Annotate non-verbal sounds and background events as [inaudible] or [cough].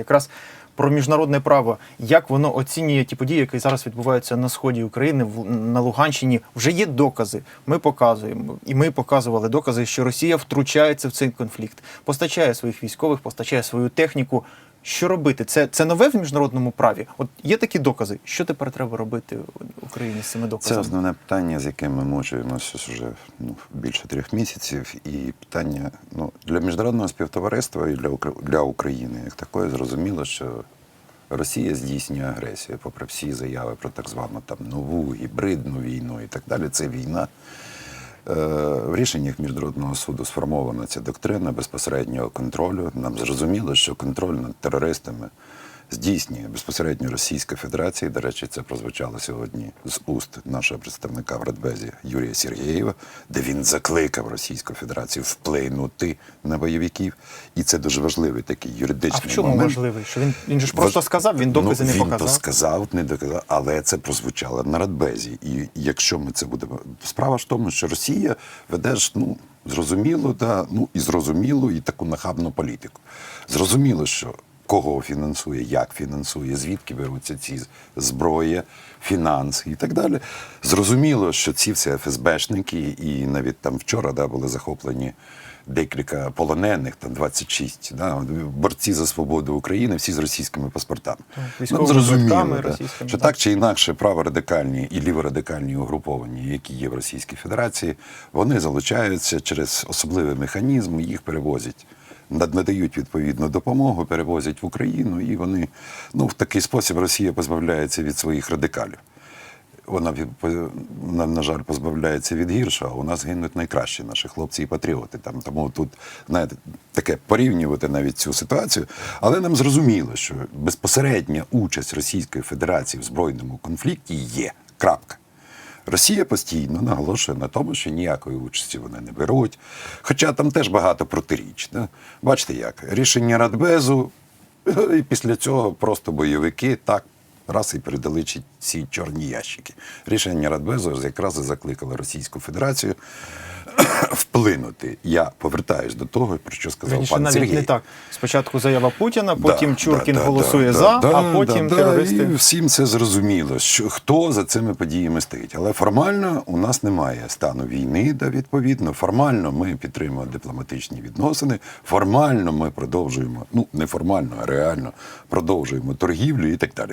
якраз про міжнародне право, як воно оцінює ті події, які зараз відбуваються на сході України, на Луганщині. Вже є докази. Ми показуємо, і ми показували докази, що Росія втручається в цей конфлікт, постачає своїх військових, постачає свою техніку. Що робити? Це, це нове в міжнародному праві. От є такі докази. Що тепер треба робити Україні з цими Це основне питання, з яким ми мучуємося вже ну, більше трьох місяців. І питання ну, для міжнародного співтовариства і для, для України як такої зрозуміло, що Росія здійснює агресію, попри всі заяви про так звану там нову гібридну війну і так далі. Це війна. Е, В рішеннях міжнародного суду сформована ця доктрина безпосереднього контролю. Нам зрозуміло, що контроль над терористами здійснює безпосередньо Російська Федерація. До речі, це прозвучало сьогодні з уст нашого представника в Радбезі Юрія Сергєєва, де він закликав Російську Федерацію вплинути на бойовиків. І це дуже важливий такий А юридичний в чому момент. важливий? Що він, він же ж просто Важ- сказав, він докази ну, не він показав. то сказав, не доказав, але це прозвучало на радбезі. І якщо ми це будемо. Справа ж в тому, що Росія веде ж, ну, зрозуміло, да, ну і зрозуміло, і таку нахабну політику. Зрозуміло, що кого фінансує, як фінансує, звідки беруться ці зброї, фінанси і так далі. Зрозуміло, що ці всі ФСБшники, і навіть там вчора да, були захоплені декілька полонених, там 26, да, борці за свободу України, всі з російськими паспортами. Нам військовими зрозуміло, да, російськими, що так. так чи інакше праворадикальні і ліворадикальні угруповані, які є в Російській Федерації, вони залучаються через особливий механізм, їх перевозять. Над- Надають відповідну допомогу, перевозять в Україну, і вони ну в такий спосіб Росія позбавляється від своїх радикалів. Вона на жаль позбавляється від гіршого. а У нас гинуть найкращі наші хлопці і патріоти. Там тому тут знаєте, таке порівнювати навіть цю ситуацію. Але нам зрозуміло, що безпосередня участь Російської Федерації в збройному конфлікті є. Крапка. Росія постійно наголошує на тому, що ніякої участі вони не беруть. Хоча там теж багато протиріч. Да? Бачите як? Рішення Радбезу, [laughs] і після цього просто бойовики так раз і передали ці- чорні ящики. Рішення Радбезу якраз і закликало Російську Федерацію [coughs] вплинути. Я повертаюсь до того, про що сказав Раніше пан навіть Сергій. не так. Спочатку заява Путіна, потім Да, Чуркін да, голосує да, за, да, а потім да, терористи. І всім це зрозуміло, що хто за цими подіями стоїть. Але формально у нас немає стану війни, да, відповідно. Формально ми підтримуємо дипломатичні відносини. Формально ми продовжуємо, ну не формально, а реально продовжуємо торгівлю і так далі.